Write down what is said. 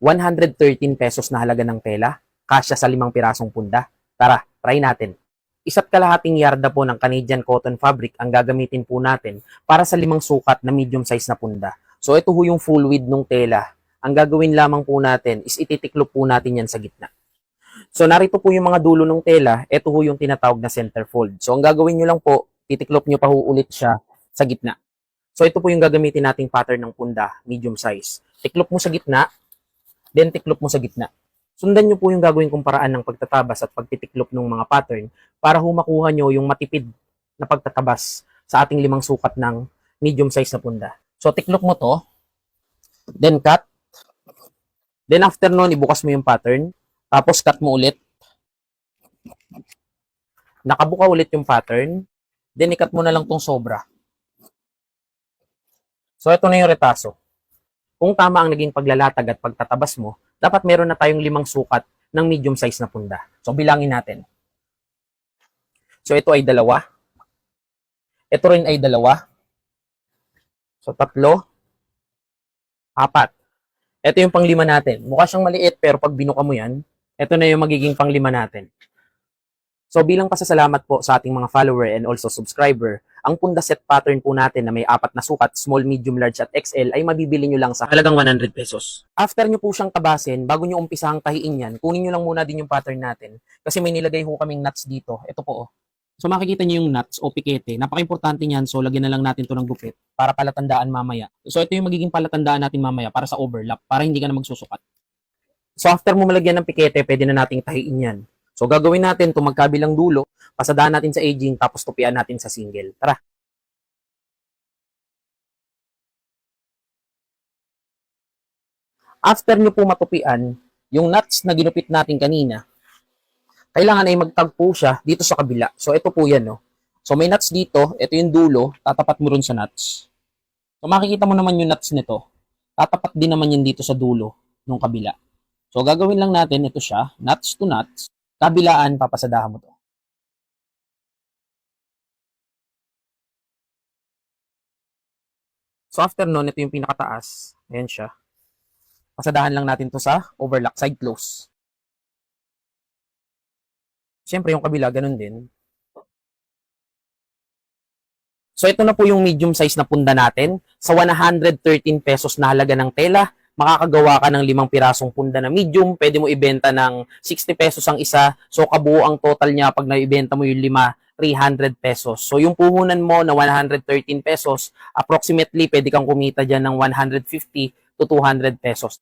113 pesos na halaga ng tela, kasya sa limang pirasong punda. Tara, try natin. Isa't kalahating yarda po ng Canadian cotton fabric ang gagamitin po natin para sa limang sukat na medium size na punda. So ito ho yung full width ng tela. Ang gagawin lamang po natin is ititiklop po natin yan sa gitna. So narito po yung mga dulo ng tela, ito ho yung tinatawag na center fold. So ang gagawin nyo lang po, titiklop nyo pa ho ulit siya sa gitna. So ito po yung gagamitin nating pattern ng punda, medium size. Tiklop mo sa gitna, then tiklop mo sa gitna. Sundan nyo po yung gagawin kong paraan ng pagtatabas at pagtitiklop ng mga pattern para ho makuha nyo yung matipid na pagtatabas sa ating limang sukat ng medium size na punda. So tiklop mo to, then cut, then after nun, ibukas mo yung pattern, tapos cut mo ulit. Nakabuka ulit yung pattern, then ikat mo na lang tong sobra. So ito na yung retaso. Kung tama ang naging paglalatag at pagtatabas mo, dapat meron na tayong limang sukat ng medium size na punda. So bilangin natin. So ito ay dalawa. Ito rin ay dalawa. So tatlo. Apat. Ito yung panglima natin. Mukha siyang maliit pero pag binuka mo yan, ito na yung magiging panglima natin. So bilang pasasalamat po sa ating mga follower and also subscriber, ang punda set pattern po natin na may apat na sukat, small, medium, large at XL ay mabibili nyo lang sa halagang 100 pesos. After nyo po siyang tabasin, bago nyo umpisahang tahiin yan, kunin nyo lang muna din yung pattern natin. Kasi may nilagay ho kaming nuts dito. Ito po oh. So makikita nyo yung nuts o pikete. Napaka-importante niyan. So lagyan na lang natin to ng gupit para palatandaan mamaya. So ito yung magiging palatandaan natin mamaya para sa overlap, para hindi ka na magsusukat. So after mo malagyan ng pikete, pwede na nating tahiin yan. So gagawin natin itong magkabilang dulo, pasadahan natin sa aging, tapos tupian natin sa single. Tara! After nyo po matupian, yung nuts na ginupit natin kanina, kailangan ay magtagpo siya dito sa kabila. So ito po yan, no? So may nuts dito, ito yung dulo, tatapat mo rin sa nuts. So makikita mo naman yung nuts nito, tatapat din naman yan dito sa dulo ng kabila. So gagawin lang natin, ito siya, nuts to nuts, kabilaan, papasadahan mo to. So after nun, ito yung pinakataas. Ayan siya. Pasadahan lang natin to sa overlock, side close. Siyempre, yung kabila, ganun din. So ito na po yung medium size na punda natin. Sa 113 pesos na halaga ng tela, makakagawa ka ng limang pirasong punda na medium. Pwede mo ibenta ng 60 pesos ang isa. So kabuo ang total niya pag naibenta mo yung lima, 300 pesos. So yung puhunan mo na 113 pesos, approximately pwede kang kumita dyan ng 150 to 200 pesos.